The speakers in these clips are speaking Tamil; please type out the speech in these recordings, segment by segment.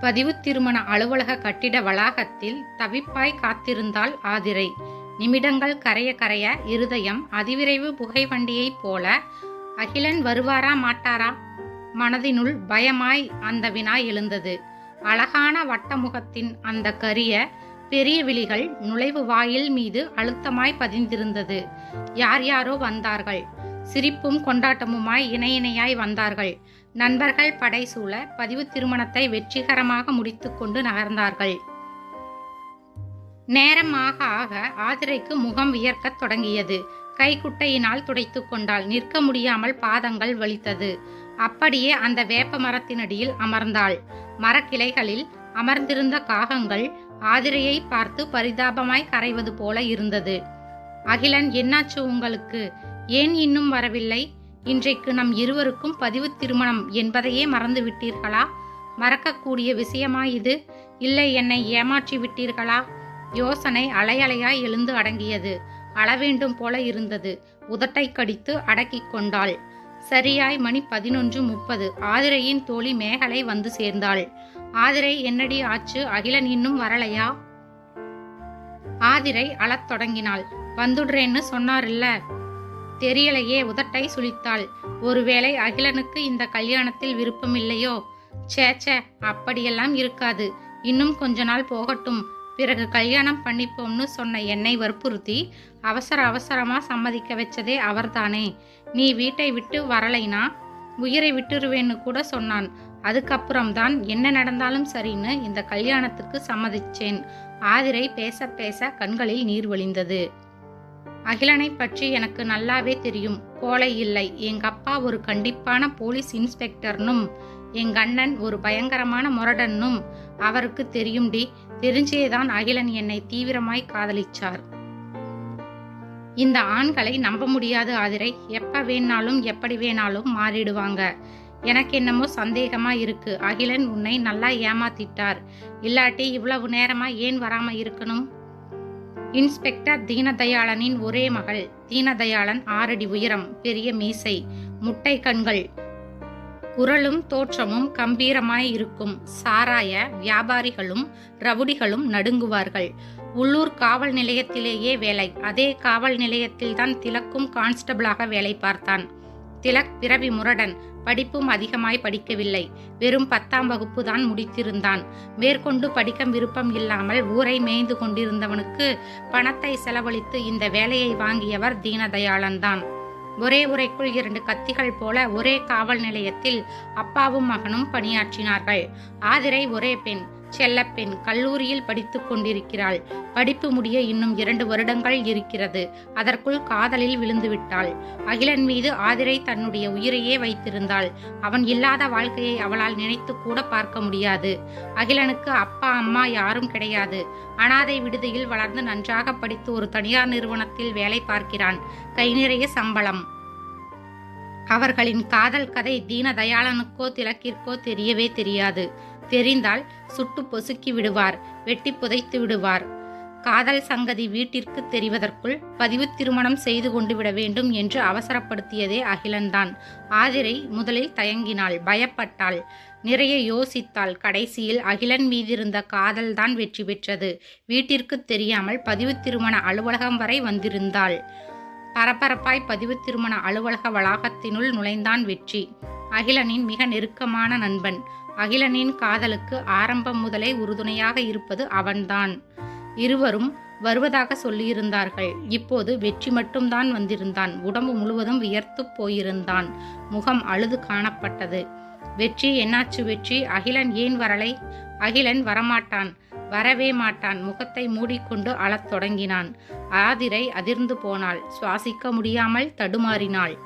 பதிவு திருமண அலுவலக கட்டிட வளாகத்தில் தவிப்பாய் காத்திருந்தாள் ஆதிரை. நிமிடங்கள் கரைய கரைய இருதயம் அதிவிரைவு புகை வண்டியைப் போல அகிலன் வருவாரா மாட்டாரா? மனதினுள் பயமாய் அந்த வினா எழுந்தது. அழகான வட்டமுகத்தின் அந்த கரிய பெரிய விழிகள் நுழைவு வாயில் மீது அழுத்தமாய் பதிந்திருந்தது. யார் யாரோ வந்தார்கள். சிரிப்பும் கொண்டாட்டமுமாய் இணையிணையாய் வந்தார்கள். நண்பர்கள் படைசூழ பதிவு திருமணத்தை வெற்றிகரமாக முடித்துக்கொண்டு நகர்ந்தார்கள். நேரமாக ஆக ஆதிரைக்கு முகம் வியர்க்கத் தொடங்கியது. கைக்குட்டையினால் துடைத்து கொண்டாள். நிற்க முடியாமல் பாதங்கள் வலித்தது. அப்படியே அந்த வேப்ப மரத்தினடியில் அமர்ந்தாள். மரக்கிளைகளில் அமர்ந்திருந்த காகங்கள் ஆதிரையை பார்த்து பரிதாபமாய் கரைவது போல இருந்தது. அகிலன் என்னாச்சு உங்களுக்கு? ஏன் இன்னும் வரவில்லை? இன்றைக்கு நம் இருவருக்கும் பதிவு திருமணம் என்பதையே மறந்து விட்டீர்களா மறக்கக்கூடிய விஷயமா இது? இல்லை என்னை ஏமாற்றி விட்டீர்களா? யோசனை அலையலையாய் எழுந்து அடங்கியது. அளவேண்டும் போல இருந்தது. உதட்டை கடித்து அடக்கிக் கொண்டாள். சரியாய் மணி பதினொன்று முப்பது. ஆதிரையின் தோழி மேகலை வந்து சேர்ந்தாள். ஆதிரை என்னடி ஆச்சு? அகிலன் இன்னும் வரலையா? ஆதிரை அழத் தொடங்கினாள். வந்துடுறேன்னு சொன்னார்ல. தெரியலையே உதட்டை சுளித்தாள் ஒருவேளை அகிலனுக்கு இந்த கல்யாணத்தில் விருப்பம் இல்லையோ சே அப்படியெல்லாம் இருக்காது. இன்னும் கொஞ்ச நாள் போகட்டும். பிறகு கல்யாணம் பண்ணிப்போம்னு சொன்ன என்னை வற்புறுத்தி அவசர அவசரமா சம்மதிக்க வச்சதே அவர்தானே. நீ வீட்டை விட்டு வரலைனா? உயிரை விட்டுருவேன்னு கூட சொன்னான். அதுக்கப்புறம்தான் என்ன நடந்தாலும் சரின்னு இந்த கல்யாணத்துக்கு சம்மதிச்சேன். ஆதிரை பேச பேச கண்களில் நீர் வழிந்தது. அகிலனை பற்றி எனக்கு நல்லாவே தெரியும். கோலை இல்லை. எங்க அப்பா ஒரு கண்டிப்பான போலீஸ் இன்ஸ்பெக்டர்னும் எங்க அண்ணன் ஒரு பயங்கரமான முரடன்னும் அவருக்கு தெரியும்டி தெரிஞ்சேதான் அகிலன் என்னை தீவிரமாய் காதலிச்சார். இந்த ஆண்களை நம்ப முடியாது ஆதிரை. எப்ப வேணாலும் எப்படி வேணாலும் மாறிடுவாங்க. எனக்கு என்னமோ சந்தேகமா இருக்கு. அகிலன் உன்னை நல்லா ஏமாத்திட்டார். இல்லாட்டி இவ்வளவு நேரமா ஏன் வராம இருக்கணும்? இன்ஸ்பெக்டர் தீனதயாளனின் ஒரே மகள். தீனதயாளன் ஆறடி உயரம் பெரிய மீசை முட்டை கண்கள். குரலும் தோற்றமும் கம்பீரமாய் இருக்கும். சாராய வியாபாரிகளும் ரவுடிகளும் நடுங்குவார்கள். உள்ளூர் காவல் நிலையத்திலேயே வேலை. அதே காவல் நிலையத்தில்தான் திலக்கும் கான்ஸ்டபிளாக வேலை பார்த்தான். திலக் பிறவி முரடன். படிப்பும் அதிகமாய் படிக்கவில்லை. வெறும் பத்தாம் வகுப்பு தான் முடித்திருந்தான். மேற்கொண்டு படிக்க விருப்பம் இல்லாமல் ஊரை மேய்ந்து கொண்டிருந்தவனுக்கு பணத்தை செலவழித்து இந்த வேலையை வாங்கியவர் தீனதயாளன் தான் ஒரே உரைக்குள் இரண்டு கத்திகள் போல ஒரே காவல் நிலையத்தில் அப்பாவும் மகனும் பணியாற்றினார்கள். ஆதிரை ஒரே பெண். செல்லப்பெண் கல்லூரியில் படித்து கொண்டிருக்கிறாள். படிப்பு முடிய இன்னும் இரண்டு வருடங்கள் இருக்கிறது. அதற்குள் காதலில் விழுந்துவிட்டாள். அகிலன் மீது ஆதிரை தன்னுடைய உயிரையே வைத்திருந்தாள். அவன் இல்லாத வாழ்க்கையை அவளால் நினைத்து கூட பார்க்க முடியாது. அகிலனுக்கு அப்பா அம்மா யாரும் கிடையாது. அனாதை விடுதியில் வளர்ந்து நன்றாக படித்து ஒரு தனியார் நிறுவனத்தில் வேலை பார்க்கிறான். கை நிறைய சம்பளம். அவர்களின் காதல் கதை தீனதயாளனுக்கோ திலக்கிற்கோ தெரியவே தெரியாது. தெரிந்தால் சுட்டு பொசுக்கி விடுவார் வெட்டி புதைத்து விடுவார். காதல் சங்கதி வீட்டிற்கு தெரிவதற்குள் பதிவு திருமணம் செய்து கொண்டு விட வேண்டும் என்று அவசரப்படுத்தியதே அகிலன்தான் ஆதிரை முதலில் தயங்கினாள் பயப்பட்டாள் நிறைய யோசித்தாள். கடைசியில் அகிலன் மீதிருந்த காதல்தான் வெற்றி பெற்றது. வீட்டிற்கு தெரியாமல் பதிவு திருமண அலுவலகம் வரை வந்திருந்தாள். பரபரப்பாய் பதிவு திருமண அலுவலக வளாகத்தினுள் நுழைந்தான் வெற்றி. அகிலனின் மிக நெருக்கமான நண்பன் அகிலனின் காதலுக்கு ஆரம்பம் முதலே உறுதுணையாக இருப்பது அவன்தான். இருவரும் வருவதாக சொல்லியிருந்தார்கள். இப்போது வெற்றி மட்டும்தான் வந்திருந்தான். உடம்பு முழுவதும் வியர்த்து போயிருந்தான். முகம் அழுது காணப்பட்டது. வெற்றி என்னாச்சு வெற்றி? அகிலன் ஏன் வரலை? அகிலன் வரமாட்டான். வரவே மாட்டான். முகத்தை மூடிக்கொண்டு அழத் தொடங்கினான். ஆதிரை அதிர்ந்து போனாள். சுவாசிக்க முடியாமல் தடுமாறினாள்.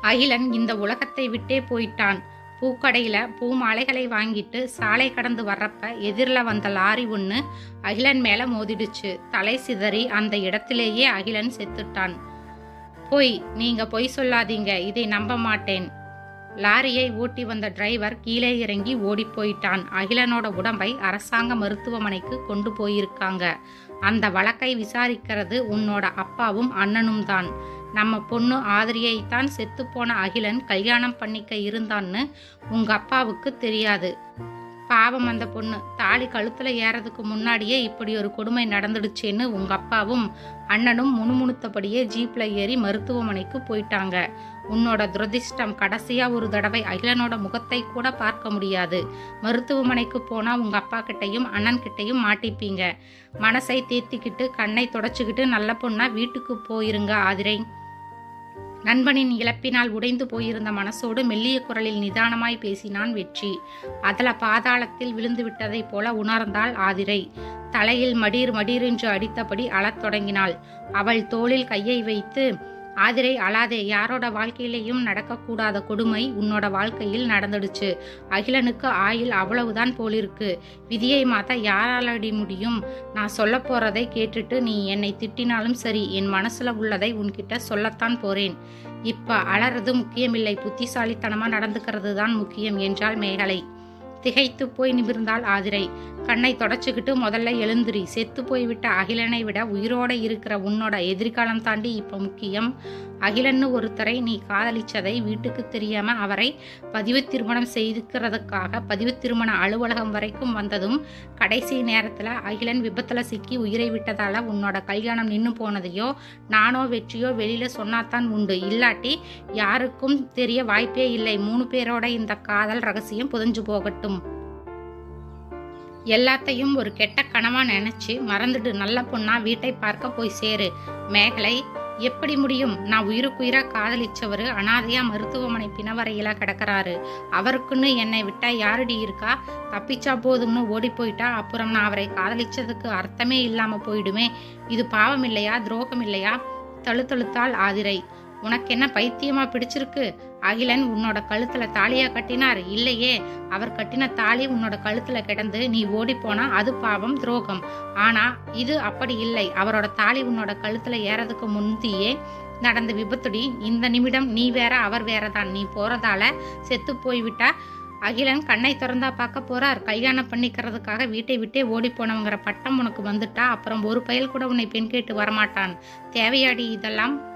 அகிலன் இந்த உலகத்தை விட்டே போயிட்டான். பூக்கடையில் பூ மாலைகளை வாங்கிட்டு சாலை கடந்து வர்றப்ப எதிரில் வந்த லாரி ஒன்று அகிலன் மேலே மோதிடுச்சு. தலை சிதறி அந்த இடத்திலேயே அகிலன் செத்துட்டான். பொய் நீங்கள் பொய் சொல்லாதீங்க. இதை நம்ப மாட்டேன். லாரியை ஓட்டி வந்த டிரைவர் கீழே இறங்கி ஓடி போயிட்டான். அகிலனோட உடம்பை அரசாங்க மருத்துவமனைக்கு கொண்டு போயிருக்காங்க. அந்த வழக்கை விசாரிக்கிறது உன்னோட அப்பாவும் அண்ணனும் தான் நம்ம பொண்ணு ஆதிரியைத்தான் செத்துப்போன அகிலன் கல்யாணம் பண்ணிக்க இருந்தான்னு உங்க அப்பாவுக்கு தெரியாது. பாவம் அந்த பொண்ணு. தாலி கழுத்தில் ஏறதுக்கு முன்னாடியே இப்படி ஒரு கொடுமை நடந்துடுச்சேன்னு உங்கள் அப்பாவும் அண்ணனும் முணுமுணுத்தபடியே ஜீப்பில் ஏறி மருத்துவமனைக்கு போயிட்டாங்க. உன்னோட துரதிர்ஷ்டம் கடைசியாக ஒரு தடவை அகிலனோட முகத்தை கூட பார்க்க முடியாது. மருத்துவமனைக்கு போனால் உங்கள் அப்பா கிட்டையும் அண்ணன் கிட்டையும் மாட்டிப்பீங்க. மனசை தேத்திக்கிட்டு கண்ணை தொடச்சிக்கிட்டு நல்ல பொண்ணாக வீட்டுக்கு போயிருங்க ஆதிரை. நண்பனின் இழப்பினால் உடைந்து போயிருந்த மனசோடு மெல்லிய குரலில் நிதானமாய் பேசினான் வெற்றி. அதல பாதாளத்தில் விழுந்து விட்டதைப் போல உணர்ந்தாள் ஆதிரை. தலையில் மடீர் மடீரென்று அடித்தபடி அழத் தொடங்கினாள். அவள் தோளில் கையை வைத்து ஆதிரை அழாதே யாரோட வாழ்க்கையிலையும் நடக்கக்கூடாத கொடுமை உன்னோட வாழ்க்கையில் நடந்துடுச்சு. அகிலனுக்கு ஆயுள் அவ்வளவுதான் போலிருக்கு. விதியை மாத்த யாராலடி முடியும்? நான் சொல்ல போறதை கேட்டுட்டு நீ என்னை திட்டினாலும் சரி என் மனசுல உள்ளதை உன்கிட்ட சொல்லத்தான் போறேன். இப்ப அலறது முக்கியமில்லை. புத்திசாலித்தனமா நடந்துக்கிறது தான் முக்கியம் என்றாள் மேகலை. திகைத்து போய் நிமிர்ந்தாள் ஆதிரை. கண்ணை தொடச்சிக்கிட்டு முதல்ல எழுந்துரி. செத்து போய்விட்ட அகிலனை விட உயிரோட இருக்கிற உன்னோட எதிர்காலம் தாண்டி இப்போ முக்கியம். அகிலன்னு ஒருத்தரை நீ காதலிச்சதை வீட்டுக்கு தெரியாம அவரை பதிவு திருமணம் செய்துக்கிறதுக்காக பதிவு திருமண அலுவலகம் வரைக்கும் வந்ததும் கடைசி நேரத்துல அகிலன் விபத்துல சிக்கி உயிரை விட்டதால உன்னோட கல்யாணம் நின்று போனதையோ நானோ வெற்றியோ வெளியில சொன்னாதான் உண்டு. இல்லாட்டி யாருக்கும் தெரிய வாய்ப்பே இல்லை. மூணு பேரோட இந்த காதல் ரகசியம் புதஞ்சு போகட்டும். எல்லாத்தையும் ஒரு கெட்ட கனவா நினைச்சு மறந்துட்டு நல்ல பொண்ணா வீட்டை பார்க்க போய் சேரு. மேகலை எப்படி முடியும்? நான் உயிருக்குயிரா காதலிச்சவர் அனாதையா மருத்துவமனை பிணவரையில கிடக்கிறாரு. அவருக்குன்னு என்னை விட்டா யாருடி இருக்கா? தப்பிச்சா போதும்னு ஓடி போயிட்டா அப்புறம் நான் அவரை காதலிச்சதுக்கு அர்த்தமே இல்லாம போயிடுமே. இது பாவம் இல்லையா? துரோகம் இல்லையா? தழுத்தழுத்தால் ஆதிரை. உனக்கு என்ன பைத்தியமா பிடிச்சிருக்கு? அகிலன் உன்னோட கழுத்துல தாலியா கட்டினார். இல்லையே அவர் கட்டின தாலி உன்னோட கழுத்துல கிடந்து நீ ஓடி போனா அது பாவம் துரோகம். ஆனா இது அப்படி இல்லை. அவரோட தாலி உன்னோட கழுத்துல ஏறதுக்கு முந்தியே நடந்த விபத்துடி. இந்த நிமிடம் நீ வேற அவர் வேறதான். நீ போறதால செத்து போய்விட்டா அகிலன் கண்ணை திறந்தா பார்க்க போறார். கல்யாணம் பண்ணிக்கிறதுக்காக வீட்டை விட்டே ஓடி போனவங்கிற பட்டம் உனக்கு வந்துட்டா? அப்புறம் ஒரு பயல் கூட உன்னை பெண் கேட்டு வரமாட்டான். தேவையாடி இதெல்லாம்?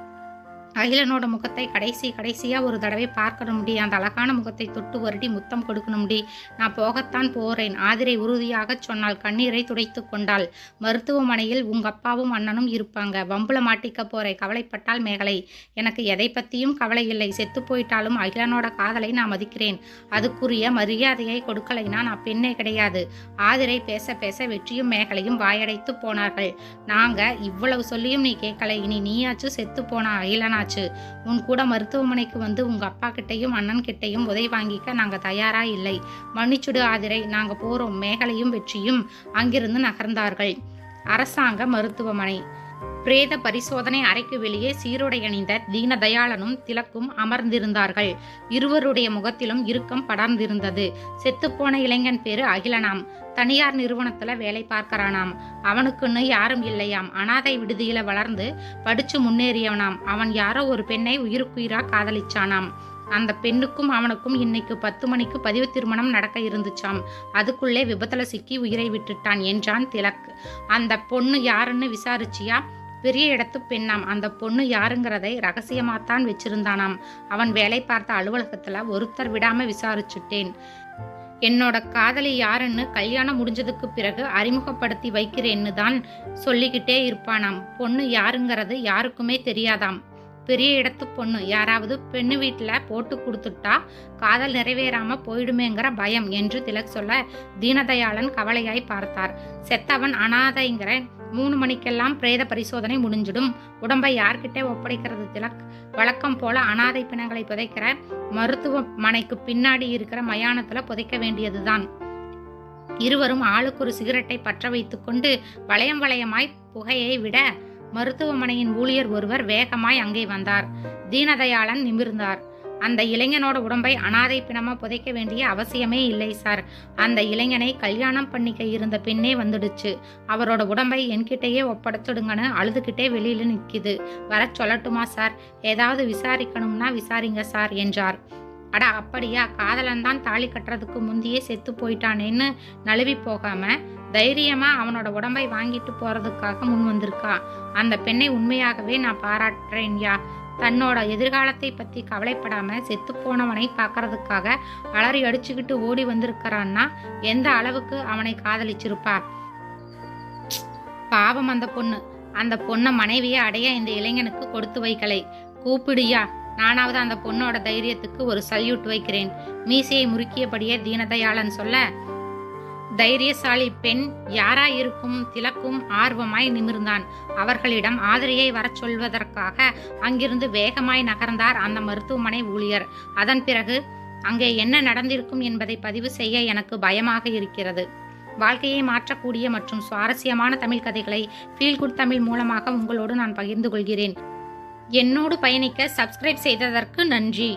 அகிலனோட முகத்தை கடைசி கடைசியாக ஒரு தடவை பார்க்கணும்டி. அந்த அழகான முகத்தை தொட்டு வருடி முத்தம் கொடுக்கணும்டி. நான் போகத்தான் போகிறேன் ஆதிரை உறுதியாக சொன்னால் கண்ணீரை துடைத்து கொண்டாள். மருத்துவமனையில் உங்க அப்பாவும் அண்ணனும் இருப்பாங்க. வம்புல மாட்டிக்க போறே கவலைப்பட்டால் மேகலை. எனக்கு எதை பற்றியும் கவலை இல்லை. செத்து போயிட்டாலும் அகிலனோட காதலை நான் மதிக்கிறேன். அதுக்குரிய மரியாதையை கொடுக்கலைனா நான் பெண்ணே கிடையாது. ஆதிரை பேச பேச வெற்றியும் மேகலையும் வாயடைத்து போனார்கள். நாங்க இவ்வளவு சொல்லியும் நீ கேட்கலை. இனி நீயாச்சும் செத்து போன ஆச்சு. உன் கூட மருத்துவமனைக்கு வந்து உங்க அப்பா கிட்டையும் அண்ணன் கிட்டையும் உதவி வாங்கிக்க நாங்க தயாரா இல்லை. மன்னிச்சுடு ஆதிரை நாங்க போறோம். மேகலையும் வெற்றியும் அங்கிருந்து நகர்ந்தார்கள். அரசாங்க மருத்துவமனை. பிரேத பரிசோதனை அறைக்கு வெளியே சீருடை அணிந்த தீனதயாளனும் திலக்கும் அமர்ந்திருந்தார்கள். இருவருடைய முகத்திலும் இறுக்கம் படர்ந்திருந்தது. செத்துப்போன இளைஞன் பேரு அகிலனாம். தனியார் நிறுவனத்துல வேலை பார்க்கறானாம். அவனுக்குன்னு யாரும் இல்லையாம். அனாதை விடுதியில வளர்ந்து படிச்சு முன்னேறியவனாம். அவன் யாரோ ஒரு பெண்ணை உயிருக்குயிரா காதலிச்சானாம். அந்த பெண்ணுக்கும் அவனுக்கும் இன்னைக்கு பத்து மணிக்கு பதிவு திருமணம் நடக்க இருந்துச்சாம். அதுக்குள்ளே விபத்துல சிக்கி உயிரை விட்டுட்டான் என்றான் திலக். அந்த பொண்ணு யாருன்னு விசாரிச்சியா? பெரிய இடத்து பெண்ணாம். அந்த பொண்ணு யாருங்கிறதை ரகசியமாத்தான் வச்சிருந்தானாம். அவன் வேலை பார்த்த அலுவலகத்துல ஒருத்தர் விடாம விசாரிச்சுட்டேன். என்னோட காதலி யாருன்னு கல்யாணம் முடிஞ்சதுக்கு பிறகு அறிமுகப்படுத்தி வைக்கிறேன்னு தான் சொல்லிக்கிட்டே இருப்பானாம். பொண்ணு யாருங்கிறது யாருக்குமே தெரியாதாம். பெரிய இடத்து பொண்ணு யாராவது பெண்ணு வீட்டில் போட்டு கொடுத்துட்டா காதல் நிறைவேறாம போயிடுமேங்கிற பயம் என்று திலக் சொல்ல தீனதயாளன் கவலையாய் பார்த்தார். செத்தவன் அனாதைங்கிற மூணு மணிக்கெல்லாம் பிரேத பரிசோதனை முடிஞ்சிடும். உடம்பை யார்கிட்ட ஒப்படைக்கிறது திலக்? வழக்கம் போல அனாதை பிணங்களை புதைக்கிற மருத்துவமனைக்கு பின்னாடி இருக்கிற மயானத்துல புதைக்க வேண்டியதுதான். இருவரும் ஆளுக்கு ஒரு சிகரெட்டை பற்ற வைத்துக்கொண்டு வளையம் வளையமாய் புகையை விட மருத்துவமனையின் ஊழியர் ஒருவர் வேகமாய் அங்கே வந்தார். தீனதயாளன் நிமிர்ந்தார். அந்த இளைஞனோட உடம்பை அனாதை பிணமாக புதைக்க வேண்டிய அவசியமே இல்லை சார். அந்த இளைஞனை கல்யாணம் பண்ணிக்க இருந்த பெண்ணே வந்துடுச்சு. அவரோட உடம்பை என்கிட்டயே ஒப்படைச்சிடுங்கன்னு அழுதுகிட்டே வெளியில் நிற்கிது வர சொல்லட்டுமா சார்? ஏதாவது விசாரிக்கணும்னா விசாரிங்க சார் என்றார். அட அப்படியா? காதலன் தான் தாலி கட்டுறதுக்கு முந்தையே செத்து போயிட்டானேன்னு நழுவி போகாம தைரியமா அவனோட உடம்பை வாங்கிட்டு போறதுக்காக முன் வந்திருக்கா. அந்த பெண்ணை உண்மையாகவே நான் பாராட்டுறேன்யா தன்னோட எதிர்காலத்தை பற்றி கவலைப்படாம செத்துப்போனவனை பார்க்கறதுக்காக அலறி அடிச்சுக்கிட்டு ஓடி வந்திருக்கிறான்னா எந்த அளவுக்கு அவனை காதலிச்சிருப்பா? பாவம் அந்த பொண்ணு. அந்த பொண்ணை மனைவியை அடைய இந்த இளைஞனுக்கு கொடுத்து வைக்கலை. கூப்பிடுயா? நானாவது அந்த பொண்ணோட தைரியத்துக்கு ஒரு சல்யூட் வைக்கிறேன். மீசையை முறுக்கியபடியே தீனதயாளன் சொல்ல தைரியசாலி பெண் யாரா இருக்கும் திலக்கும் ஆர்வமாய் நிமிர்ந்தான். அவர்களிடம் ஆதிரியை வரச் சொல்வதற்காக அங்கிருந்து வேகமாய் நகர்ந்தார் அந்த மருத்துவமனை ஊழியர். அதன் பிறகு அங்கே என்ன நடந்திருக்கும் என்பதை பதிவு செய்ய எனக்கு பயமாக இருக்கிறது. வாழ்க்கையை மாற்றக்கூடிய மற்றும் சுவாரஸ்யமான தமிழ் கதைகளை ஃபீல் குட் தமிழ் மூலமாக உங்களோடு நான் பகிர்ந்து கொள்கிறேன். என்னோடு பயணிக்க சப்ஸ்கிரைப் செய்ததற்கு நன்றி.